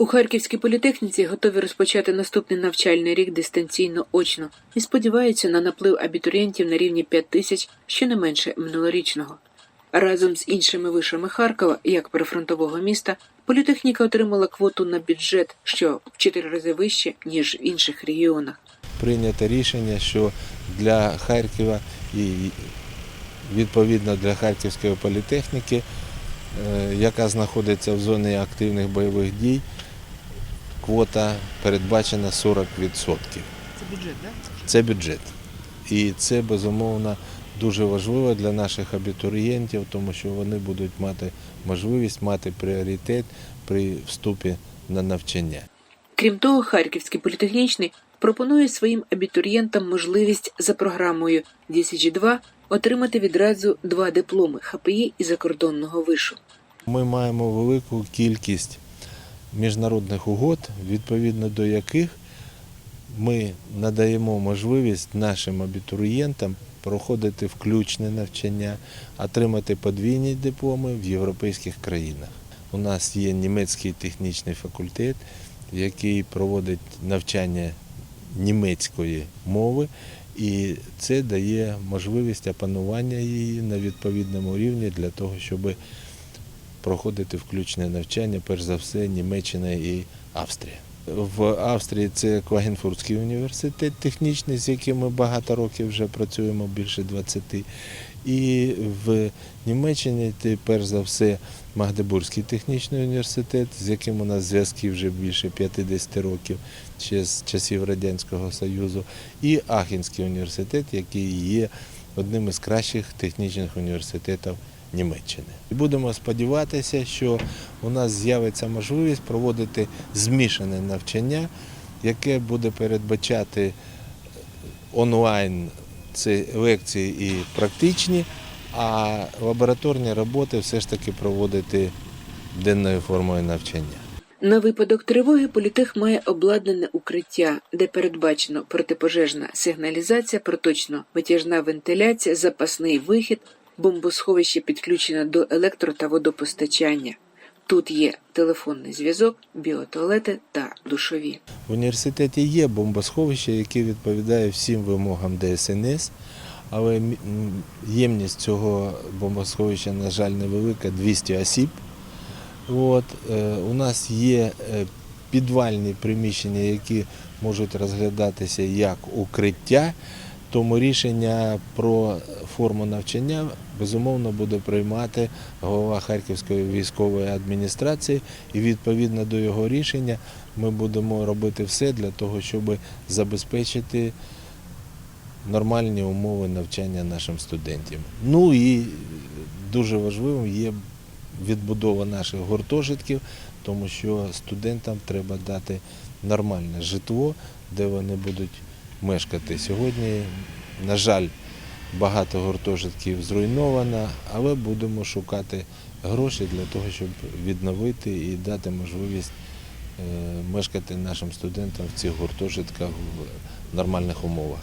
У Харківській політехніці готові розпочати наступний навчальний рік дистанційно очно і сподіваються на наплив абітурієнтів на рівні 5 тисяч, що не менше минулорічного. Разом з іншими вишами Харкова, як прифронтового міста, політехніка отримала квоту на бюджет, що в 4 рази вище ніж в інших регіонах. прийнято рішення, що для Харкова і відповідно для Харківської політехніки, е, яка знаходиться в зоні активних бойових дій, квота передбачена 40%. Це бюджет, так? Це бюджет. І це безумовно дуже важливо для наших абітурієнтів, тому що вони будуть мати можливість мати пріоритет при вступі на навчання. Крім того, Харківський політехнічний пропонує своїм абітурієнтам можливість за програмою 1002 отримати відразу два дипломи ХПІ і закордонного вишу. Ми маємо велику кількість міжнародних угод, відповідно до яких ми надаємо можливість нашим абітурієнтам проходити включне навчання, отримати подвійні дипломи в європейських країнах. У нас є німецький технічний факультет, який проводить навчання німецької мови, і це дає можливість опанування її на відповідному рівні для того, щоб проходити включне навчання, перш за все, Німеччина і Австрія. В Австрії це Квагенфуртський університет технічний, з яким ми багато років вже працюємо, більше 20. І в Німеччині це перш за все Магдебурзький технічний університет, з яким у нас зв'язки вже більше 50 років, ще з часів Радянського Союзу, і Ахенський університет, який є одним із кращих технічних університетів Німеччини. Будемо сподіватися, що у нас з'явиться можливість проводити змішане навчання, яке буде передбачати онлайн це лекції і практичні, а лабораторні роботи все ж таки проводити денною формою навчання. На випадок тривоги політех має обладнане укриття, де передбачено протипожежна сигналізація, проточно витяжна вентиляція, запасний вихід, бомбосховище підключено до електро та водопостачання. Тут є телефонний зв'язок, біотуалети та душові. В університеті є бомбосховище, яке відповідає всім вимогам ДСНС, але ємність цього бомбосховища, на жаль, невелика 200 осіб. От, е, у нас є е, підвальні приміщення, які можуть розглядатися як укриття, тому рішення про форму навчання безумовно буде приймати голова Харківської військової адміністрації, і відповідно до його рішення ми будемо робити все для того, щоб забезпечити нормальні умови навчання нашим студентам. Ну і дуже важливим є відбудова наших гуртожитків, тому що студентам треба дати нормальне житло, де вони будуть мешкати. Сьогодні, на жаль, багато гуртожитків зруйновано, але будемо шукати гроші для того, щоб відновити і дати можливість е, мешкати нашим студентам в цих гуртожитках в нормальних умовах.